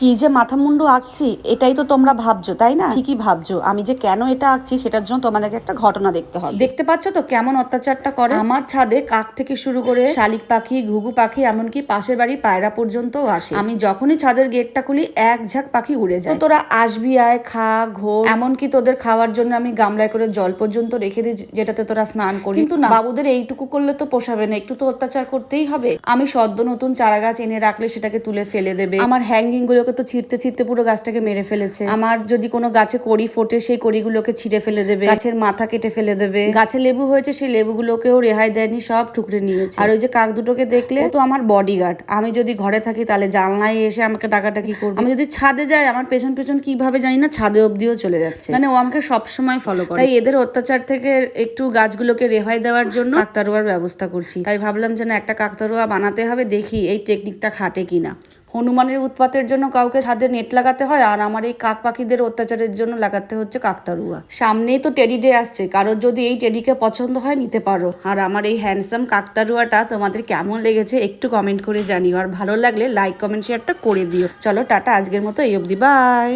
কি যে মাথা মুন্ডু আঁকছি এটাই তো তোমরা ভাবছ তাই না? ঠিকই ভাবছ। আমি যে কেন এটা আঁকছি সেটার জন্য তোমাদেরকে একটা ঘটনা দেখতে হবে। দেখতে পাচ্ছ তো কেমন অত্যাচারটা করে? আমার ছাদে কাক থেকে শুরু করে শালিক পাখি ঘুঘু পাখি এমনকি পাশের বাড়ির পায়রা পর্যন্ত আসে। আমি যখনই ছাদের গেটটা খুলি এক ঝাঁক পাখি উড়ে যায়। তোরা আসবি আয় খা ঘো। এমনকি তোদের খাওয়ার জন্য আমি গামলায় করে জল পর্যন্ত রেখে দিই যেটাতে তোরা স্নান করি। কিন্তু না। বাবুদের এইটুকু করলে তো পোষাবে না একটু তো অত্যাচার করতেই হবে। আমি সদ্য নতুন চারা গাছ এনে রাখলে সেটাকে তুলে ফেলে দেবে। আমার হ্যাঙ্গিং গুলোকে তো ছিঁড়তে ছিঁড়তে পুরো গাছটাকে মেরে ফেলেছে। আমার যদি কোনো গাছে কড়ি ফোটে, সেই কড়িগুলোকে ছিঁড়ে ফেলে দেবে। গাছের মাথা কেটে ফেলে দেবে। গাছে লেবু হয়েছে, সেই লেবুগুলোকেও রেহাই দেয়নি, সব ঠুকরে নিয়েছে। আর ওই যে কাক দুটোকে দেখলে তো আমার বডিগার্ড আমি যদি ঘরে থাকি, তাহলে জানলায় এসে আমাকে ডাকাটাকি করবে। আমি যদি ছাদে যাই, আমার পেছন পেছন কীভাবে জানি না, ছাদে অব্দিও চলে যাচ্ছে। মানে ও আমাকে সবসময় ফলো করে। তাই এদের অত্যাচার থেকে একটু গাছগুলোকে রেহাই দেওয়ার জন্য কাকতারুয়ার ব্যবস্থা করছি। তাই ভাবলাম যে না, একটা কাকতারুয়া বানাতে হবে, দেখি এই টেকনিকটা খাটে কিনা। হনুমানের উৎপাতের জন্য কাউকে ছাদে নেট লাগাতে হয়, আর আমার এই কাক পাখিদের অত্যাচারের জন্য লাগাতে হচ্ছে কাকতারুয়া সামনেই তো টেডি ডে আসছে, কারোর যদি এই টেডিকে পছন্দ হয়, নিতে পারো। আর আমার এই হ্যান্ডসাম কাকতারুয়াটা তোমাদের কেমন লেগেছে একটু কমেন্ট করে জানিও, আর ভালো লাগলে লাইক, কমেন্ট, শেয়ারটা করে দিও। চলো, টাটা, আজকের মতো এই অবধি, বাই!